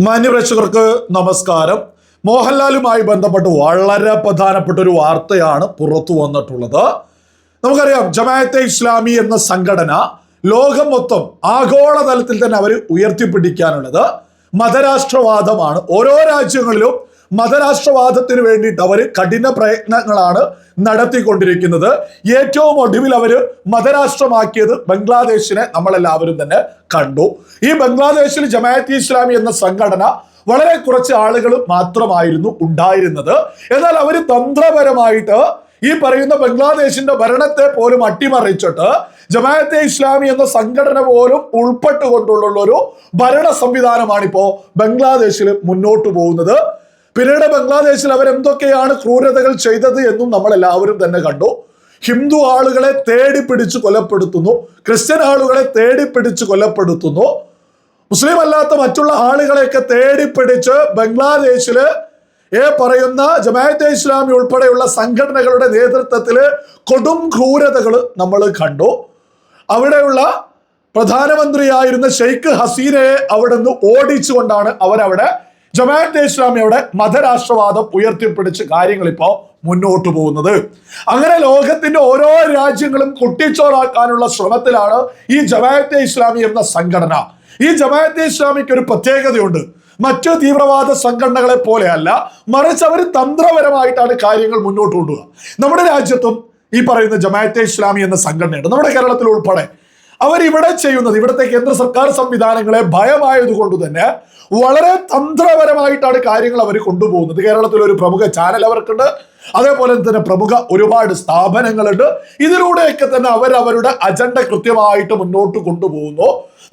മാന്യപ്രേക്ഷകർക്ക് നമസ്കാരം. മോഹൻലാലുമായി ബന്ധപ്പെട്ട് വളരെ പ്രധാനപ്പെട്ട ഒരു വാർത്തയാണ് പുറത്തു വന്നിട്ടുള്ളത്. നമുക്കറിയാം ജമാഅത്തെ ഇസ്ലാമി എന്ന സംഘടന ലോകം മൊത്തം ആഗോളതലത്തിൽ തന്നെ അവർ ഉയർത്തിപ്പിടിക്കാനുള്ളത് മതരാഷ്ട്രവാദമാണ്. ഓരോ രാജ്യങ്ങളിലും മതരാഷ്ട്രവാദത്തിന് വേണ്ടിയിട്ട് അവർ കഠിന പ്രയത്നങ്ങളാണ് നടത്തിക്കൊണ്ടിരിക്കുന്നത്. ഏറ്റവും ഒടുവിൽ അവർ മതരാഷ്ട്രമാക്കിയത് ബംഗ്ലാദേശിനെ നമ്മളെല്ലാവരും തന്നെ കണ്ടു. ഈ ബംഗ്ലാദേശിൽ ജമാഅത്ത് ഇസ്ലാമി എന്ന സംഘടന വളരെ കുറച്ച് ആളുകൾ മാത്രമായിരുന്നു ഉണ്ടായിരുന്നത്. എന്നാൽ അവർ തന്ത്രപരമായിട്ട് ഈ പറയുന്ന ബംഗ്ലാദേശിന്റെ ഭരണത്തെ പോലും അട്ടിമറിച്ചിട്ട് ജമാഅത്തെ ഇസ്ലാമി എന്ന സംഘടന പോലും ഉൾപ്പെട്ടുകൊണ്ടുള്ള ഒരു ഭരണ സംവിധാനമാണ് ഇപ്പോ ബംഗ്ലാദേശിൽ മുന്നോട്ട് പോകുന്നത്. പിന്നീട് ബംഗ്ലാദേശിൽ അവരെന്തൊക്കെയാണ് ക്രൂരതകൾ ചെയ്തത് എന്നും നമ്മൾ എല്ലാവരും തന്നെ കണ്ടു. ഹിന്ദു ആളുകളെ തേടി പിടിച്ച് കൊലപ്പെടുത്തുന്നു. ക്രിസ്ത്യൻ ആളുകളെ തേടി പിടിച്ച് കൊലപ്പെടുത്തുന്നു. മുസ്ലിം അല്ലാത്ത മറ്റുള്ള ആളുകളെയൊക്കെ തേടി പിടിച്ച് ബംഗ്ലാദേശിൽ ഏ പറയുന്ന ജമാഅത്തെ ഇസ്ലാമി ഉൾപ്പെടെയുള്ള സംഘടനകളുടെ നേതൃത്വത്തിൽ കൊടും ക്രൂരതകൾ നമ്മൾ കണ്ടു. അവിടെയുള്ള പ്രധാനമന്ത്രിയായിരുന്ന ഷെയ്ഖ് ഹസീനയെ അവിടെ നിന്ന് ഓടിച്ചുകൊണ്ടാണ് അവരവിടെ ജമാഅത്തെ ഇസ്ലാമിയുടെ മതരാഷ്ട്രവാദം ഉയർത്തിപ്പിടിച്ച് കാര്യങ്ങൾ ഇപ്പോൾ മുന്നോട്ട് പോകുന്നത്. അങ്ങനെ ലോകത്തിന്റെ ഓരോ രാജ്യങ്ങളും കുട്ടിച്ചോറാക്കാനുള്ള ശ്രമത്തിലാണ് ഈ ജമാഅത്തെ ഇസ്ലാമി എന്ന സംഘടന. ഈ ജമാഅത്തെ ഇസ്ലാമിക്ക് ഒരു പ്രത്യേകതയുണ്ട്. മറ്റു തീവ്രവാദ സംഘടനകളെ പോലെയല്ല മറിച്ച് അവർ തന്ത്രപരമായിട്ടാണ് കാര്യങ്ങൾ മുന്നോട്ട് കൊണ്ടുപോകുക നമ്മുടെ രാജ്യത്തും ഈ പറയുന്ന ജമാഅത്തെ ഇസ്ലാമി എന്ന സംഘടനയുണ്ട്. നമ്മുടെ കേരളത്തിൽ ഉൾപ്പെടെ അവരിവിടെ ചെയ്യുന്നത് ഇവിടുത്തെ കേന്ദ്ര സർക്കാർ സംവിധാനങ്ങളെ ഭയമായതുകൊണ്ട് തന്നെ വളരെ തന്ത്രപരമായിട്ടാണ് കാര്യങ്ങൾ അവർ കൊണ്ടുപോകുന്നത്. കേരളത്തിൽ ഒരു പ്രമുഖ ചാനൽ അവർക്കുണ്ട്. അതേപോലെ തന്നെ പ്രമുഖ ഒരുപാട് സ്ഥാപനങ്ങളുണ്ട്. ഇതിലൂടെയൊക്കെ തന്നെ അവർ അവരുടെ അജണ്ട കൃത്യമായിട്ട് മുന്നോട്ട് കൊണ്ടുപോകുന്നു.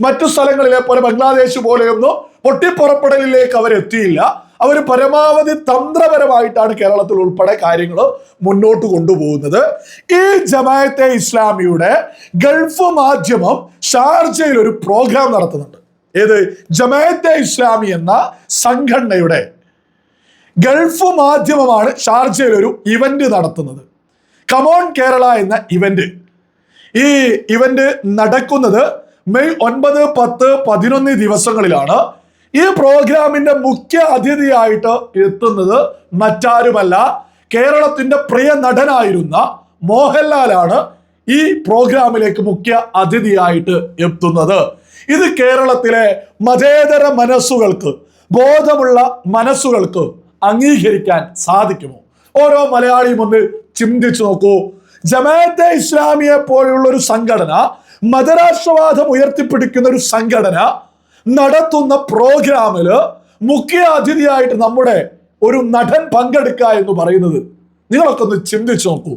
മറ്റു സ്ഥലങ്ങളിലെ പോലെ ബംഗ്ലാദേശ് പോലെയൊന്നും പൊട്ടിപ്പുറപ്പെടലിലേക്ക് അവർ എത്തിയില്ല അവർ പരമാവധി തന്ത്രപരമായിട്ടാണ് കേരളത്തിൽ ഉൾപ്പെടെ കാര്യങ്ങൾ മുന്നോട്ട് കൊണ്ടുപോകുന്നത്. ഈ ജമായത്തെ ഇസ്ലാമിയുടെ ഗൾഫ് മാധ്യമം ഷാർജയിൽ ഒരു പ്രോഗ്രാം നടത്തുന്നുണ്ട്. ഏത്? ജമായത്തെ ഇസ്ലാമി എന്ന സംഘടനയുടെ ഗൾഫ് മാധ്യമമാണ് ഷാർജയിൽ ഒരു ഇവന്റ് നടത്തുന്നത്. കമോൺ കേരള എന്ന ഇവന്റ് ഈ ഇവന്റ് നടക്കുന്നത് മെയ് ഒൻപത് പത്ത് പതിനൊന്ന് ദിവസങ്ങളിലാണ് ഈ പ്രോഗ്രാമിന്റെ മുഖ്യ അതിഥിയായിട്ട് എത്തുന്നത് മറ്റാരുമല്ല കേരളത്തിന്റെ പ്രിയ നടനായിരുന്ന മോഹൻലാലാണ് ഈ പ്രോഗ്രാമിലേക്ക് മുഖ്യ അതിഥിയായിട്ട് എത്തുന്നത്. ഇത് കേരളത്തിലെ മതേതര മനസ്സുകൾക്ക് ബോധമുള്ള മനസ്സുകൾക്ക് അംഗീകരിക്കാൻ സാധിക്കുമോ? ഓരോ മലയാളിയും ഒന്ന് ചിന്തിച്ചു നോക്കൂ. ജമാഅത്തെ ഇസ്ലാമിയെ പോലെയുള്ള ഒരു സംഘടന മതരാഷ്ട്രവാദം ഉയർത്തിപ്പിടിക്കുന്ന ഒരു സംഘടന നടത്തുന്ന പ്രോഗ്രാമിൽ മുഖ്യ അതിഥിയായിട്ട് നമ്മുടെ ഒരു നടൻ പങ്കെടുക്കുക എന്ന് പറയുന്നത്. നിങ്ങളൊക്കെ ഒന്ന് ചിന്തിച്ചു നോക്കൂ.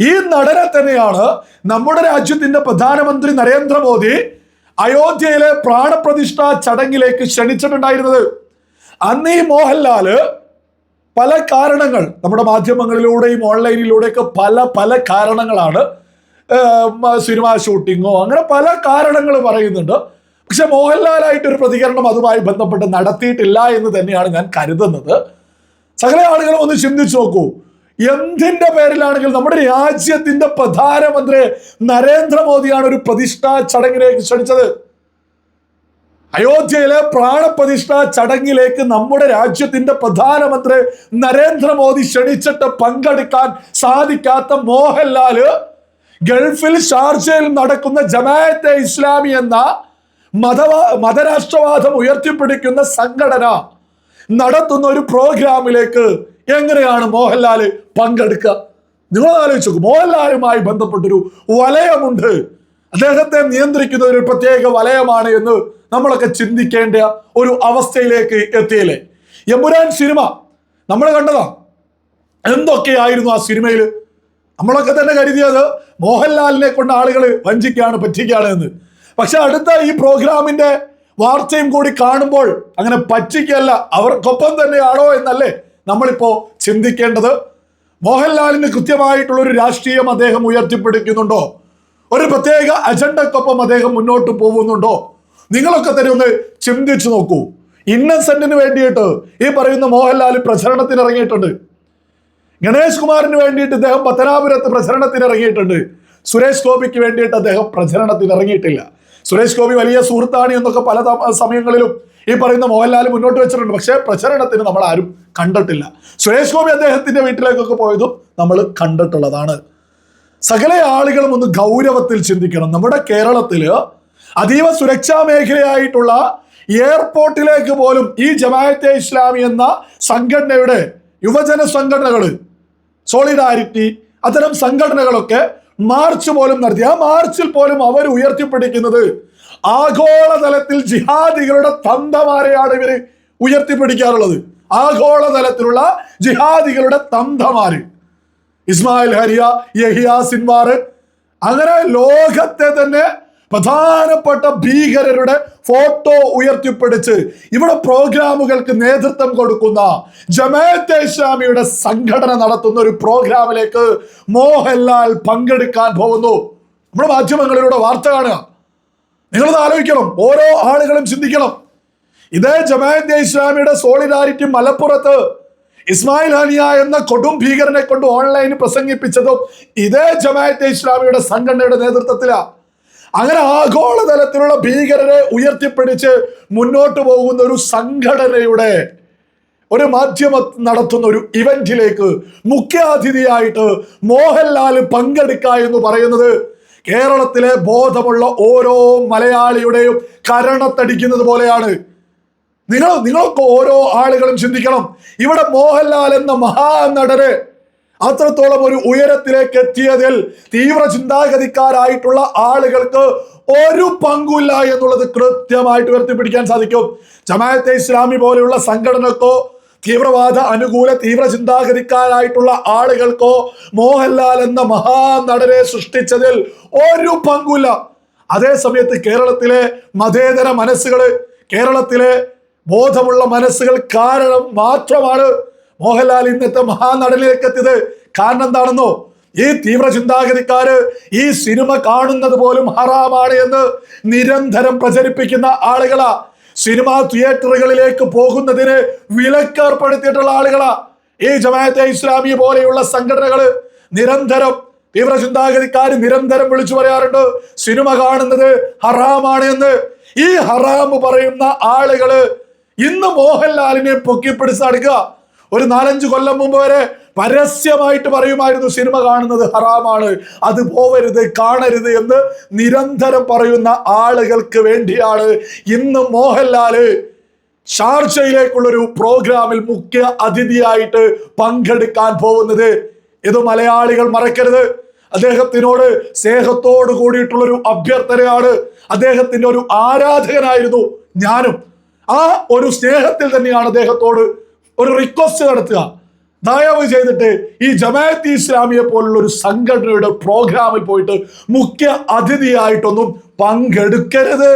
ഈ നടനെ തന്നെയാണ് നമ്മുടെ രാജ്യത്തിന്റെ പ്രധാനമന്ത്രി നരേന്ദ്രമോദി അയോധ്യയിലെ പ്രാണപ്രതിഷ്ഠാ ചടങ്ങിലേക്ക് ക്ഷണിച്ചിട്ടുണ്ടായിരുന്നത്. അന്ന് ഈ മോഹൻലാൽ പല കാരണങ്ങൾ നമ്മുടെ മാധ്യമങ്ങളിലൂടെയും ഓൺലൈനിലൂടെയൊക്കെ പല പല കാരണങ്ങളാണ് സിനിമ ഷൂട്ടിങ്ങോ അങ്ങനെ പല കാരണങ്ങൾ പറയുന്നുണ്ട്. പക്ഷെ മോഹൻലാലായിട്ട് ഒരു പ്രതികരണം അതുമായി ബന്ധപ്പെട്ട് നടത്തിയിട്ടില്ല എന്ന് തന്നെയാണ് ഞാൻ കരുതുന്നത്. സകല ആളുകളും ഒന്ന് ചിന്തിച്ചു നോക്കൂ. എന്തിന്റെ പേരിലാണെങ്കിൽ നമ്മുടെ രാജ്യത്തിന്റെ പ്രധാനമന്ത്രി നരേന്ദ്രമോദിയാണ് ഒരു പ്രതിഷ്ഠാ ചടങ്ങിലേക്ക് ക്ഷണിച്ചത്. അയോധ്യയിലെ പ്രാണപ്രതിഷ്ഠാ ചടങ്ങിലേക്ക് നമ്മുടെ രാജ്യത്തിന്റെ പ്രധാനമന്ത്രി നരേന്ദ്രമോദി ക്ഷണിച്ചിട്ട് പങ്കെടുക്കാൻ സാധിക്കാത്ത മോഹൻലാൽ ഗൾഫിൽ ഷാർജയിൽ നടക്കുന്ന ജമാഅത്തെ ഇസ്ലാമി എന്ന മതവാ മതരാഷ്ട്രവാദം ഉയർത്തിപ്പിടിക്കുന്ന സംഘടന നടത്തുന്ന ഒരു പ്രോഗ്രാമിലേക്ക് എങ്ങനെയാണ് മോഹൻലാൽ പങ്കെടുക്കുക? നിങ്ങൾ ആലോചിച്ചു മോഹൻലാലുമായി ബന്ധപ്പെട്ടൊരു വലയമുണ്ട്. അദ്ദേഹത്തെ നിയന്ത്രിക്കുന്ന ഒരു പ്രത്യേക വലയമാണ് എന്ന് നമ്മളൊക്കെ ചിന്തിക്കേണ്ട ഒരു അവസ്ഥയിലേക്ക് എത്തിയില്ലേ? എമ്പുരാൻ സിനിമ നമ്മൾ കണ്ടതാ. എന്തൊക്കെയായിരുന്നു ആ സിനിമയിൽ നമ്മളൊക്കെ തന്നെ കരുതിയത് മോഹൻലാലിനെ കൊണ്ട് ആളുകൾ വഞ്ചിക്കുകയാണ് പറ്റിക്കുകയാണ് എന്ന്. പക്ഷെ അടുത്ത ഈ പ്രോഗ്രാമിന്റെ വാർത്തയും കൂടി കാണുമ്പോൾ അങ്ങനെ പറ്റിക്കല്ല. അവർക്കൊപ്പം തന്നെയാണോ എന്നല്ലേ നമ്മളിപ്പോ ചിന്തിക്കേണ്ടത്. മോഹൻലാലിന് കൃത്യമായിട്ടുള്ള ഒരു രാഷ്ട്രീയം അദ്ദേഹം ഉയർത്തിപ്പിടിക്കുന്നുണ്ടോ? ഒരു പ്രത്യേക അജണ്ടക്കൊപ്പം അദ്ദേഹം മുന്നോട്ട് പോകുന്നുണ്ടോ? നിങ്ങളൊക്കെ തന്നെ ഒന്ന് ചിന്തിച്ചു നോക്കൂ. ഇന്നസെന്റിന് വേണ്ടിയിട്ട് ഈ പറയുന്ന മോഹൻലാൽ പ്രചരണത്തിന് ഇറങ്ങിയിട്ടുണ്ട് ഗണേഷ് കുമാറിന് വേണ്ടിയിട്ട് ഇദ്ദേഹം പത്തനാപുരത്ത് പ്രചരണത്തിന് ഇറങ്ങിയിട്ടുണ്ട് സുരേഷ് ഗോപിക്ക് വേണ്ടിയിട്ട് അദ്ദേഹം പ്രചരണത്തിന് ഇറങ്ങിയിട്ടില്ല സുരേഷ് ഗോപി വലിയ സുഹൃത്താണ് എന്നൊക്കെ പല സമയങ്ങളിലും ഈ പറയുന്ന മോഹൻലാൽ മുന്നോട്ട് വെച്ചിട്ടുണ്ട്. പക്ഷേ പ്രചരണത്തിന് നമ്മൾ ആരും കണ്ടിട്ടില്ല. സുരേഷ് ഗോപി അദ്ദേഹത്തിന്റെ വീട്ടിലേക്കൊക്കെ പോയതും നമ്മൾ കണ്ടിട്ടുള്ളതാണ്. സകല ആളുകളും ഒന്ന് ഗൗരവത്തിൽ ചിന്തിക്കണം. നമ്മുടെ കേരളത്തിൽ അതീവ സുരക്ഷാ മേഖലയായിട്ടുള്ള എയർപോർട്ടിലേക്ക് പോലും ഈ ജമാഅത്തെ ഇസ്ലാമി എന്ന സംഘടനയുടെ യുവജന സംഘടനകൾ സോളിഡാരിറ്റി അത്തരം സംഘടനകളൊക്കെ മാർച്ച് പോലും നടത്തി. ആ മാർച്ചിൽ പോലും അവർ ഉയർത്തിപ്പിടിക്കുന്നത് ആഗോളതലത്തിൽ ജിഹാദികളുടെ തന്തമാരെയാണ് ഇവർ ഉയർത്തിപ്പിടിക്കാറുള്ളത്. ആഗോളതലത്തിലുള്ള ജിഹാദികളുടെ തന്തമാര്. Ismail Haniyeh Yahya Sinwar. അങ്ങനെ ലോകത്തെ തന്നെ പ്രധാനപ്പെട്ട ഭീകരരുടെ ഫോട്ടോ ഉയർത്തിപ്പിടിച്ച് ഇവിടെ പ്രോഗ്രാമുകൾക്ക് നേതൃത്വം കൊടുക്കുന്ന ജമാഅത്തെ ഇസ്ലാമിയുടെ സംഘടന നടത്തുന്ന ഒരു പ്രോഗ്രാമിലേക്ക് മോഹൻലാൽ പങ്കെടുക്കാൻ പോകുന്നു. നമ്മുടെ മാധ്യമങ്ങളിലൂടെ വാർത്ത കാണുക. നിങ്ങളത് ആലോചിക്കണം. ഓരോ ആളുകളും ചിന്തിക്കണം. ഇതേ ജമാഅത്തെ ഇസ്ലാമിയുടെ സോളിഡാരിറ്റി മലപ്പുറത്ത് ഇസ്മായിൽ ഹാനിയ എന്ന കൊടും ഭീകരനെ കൊണ്ട് ഓൺലൈനിൽ പ്രസംഗിപ്പിച്ചതും ഇതേ ജമാഅത്തെ ഇസ്ലാമിയുടെ സംഘടനയുടെ നേതൃത്വത്തിലാണ് അങ്ങനെ ആഗോളതലത്തിലുള്ള ഭീകരരെ ഉയർത്തിപ്പിടിച്ച് മുന്നോട്ട് പോകുന്ന ഒരു സംഘടനയുടെ ഒരു മാധ്യമ നടത്തുന്ന ഒരു ഇവന്റിലേക്ക് മുഖ്യാതിഥിയായിട്ട് മോഹൻലാൽ പങ്കെടുക്ക എന്ന് പറയുന്നത് കേരളത്തിലെ ബോധമുള്ള ഓരോ മലയാളിയുടെയും കരണത്തടിക്കുന്നത് പോലെയാണ്. നിങ്ങൾ നിങ്ങൾക്ക് ഓരോ ആളുകളും ചിന്തിക്കണം. ഇവിടെ മോഹൻലാൽ എന്ന മഹാനടന് അത്രത്തോളം ഒരു ഉയരത്തിലേക്ക് എത്തിയതിൽ തീവ്ര ചിന്താഗതിക്കാരായിട്ടുള്ള ആളുകൾക്ക് ഒരു പങ്കുമില്ല എന്നുള്ളത് കൃത്യമായിട്ട് ഉയർത്തിപ്പിടിക്കാൻ സാധിക്കും. ജമാഅത്തെ ഇസ്ലാമി പോലെയുള്ള സംഘടനക്കോ തീവ്രവാദ അനുകൂല തീവ്ര ചിന്താഗതിക്കാരായിട്ടുള്ള ആളുകൾക്കോ മോഹൻലാൽ എന്ന മഹാനടനെ സൃഷ്ടിച്ചതിൽ ഒരു പങ്കുമില്ല. അതേ സമയത്ത് കേരളത്തിലെ മതേതര മനസ്സുകൾ കേരളത്തിലെ ബോധമുള്ള മനസ്സുകൾ കാരണം മാത്രമാണ് മോഹൻലാൽ ഇന്നത്തെ മഹാനടനിലേക്ക് എത്തിയത് കാരണം എന്താണെന്നോ ഈ തീവ്ര ചിന്താഗതിക്കാര് ഈ സിനിമ കാണുന്നത് പോലും ഹറാമാണ് എന്ന് നിരന്തരം പ്രചരിപ്പിക്കുന്ന ആളുകളാ. സിനിമാ തിയേറ്ററുകളിലേക്ക് പോകുന്നതിന് വിലക്കേർപ്പെടുത്തിയിട്ടുള്ള ആളുകളാ. ഈ ജമാഅത്തെ ഇസ്ലാമി പോലെയുള്ള സംഘടനകൾ നിരന്തരം തീവ്ര ചിന്താഗതിക്കാർ നിരന്തരം വിളിച്ചു പറയാറുണ്ട് സിനിമ കാണുന്നത് ഹറാമാണ് എന്ന്. ഈ ഹറാം പറയുന്ന ആളുകൾ ഇന്ന് മോഹൻലാലിനെ പൊക്കിപ്പിടിച്ച് നടക്കുക ഒരു നാലഞ്ച് കൊല്ലം മുമ്പ് വരെ പരസ്യമായിട്ട് പറയുമായിരുന്നു സിനിമ കാണുന്നത് ഹറാമാണ് അത് പോവരുത് കാണരുത് എന്ന് നിരന്തരം പറയുന്ന ആളുകൾക്ക് വേണ്ടിയാണ് ഇന്ന് മോഹൻലാൽ ഷാർജയിലേക്കുള്ളൊരു പ്രോഗ്രാമിൽ മുഖ്യ അതിഥിയായിട്ട് പങ്കെടുക്കാൻ പോകുന്നത്. ഇത് മലയാളികൾ മറക്കരുത്. അദ്ദേഹത്തിനോട് സ്നേഹത്തോട് കൂടിയിട്ടുള്ളൊരു അഭ്യർത്ഥനയാണ്. അദ്ദേഹത്തിന്റെ ഒരു ആരാധകനായിരുന്നു ഞാനും. ആ ഒരു സ്നേഹത്തിൽ തന്നെയാണ് അദ്ദേഹത്തോട് ഒരു റിക്വസ്റ്റ് നടത്തുക. ദയവ് ചെയ്തിട്ട് ഈ ജമാഅത്ത് ഇസ്ലാമിയെ പോലുള്ള ഒരു സംഘടനയുടെ പ്രോഗ്രാമിൽ പോയിട്ട് മുഖ്യ അതിഥിയായിട്ടൊന്നും പങ്കെടുക്കരുത്.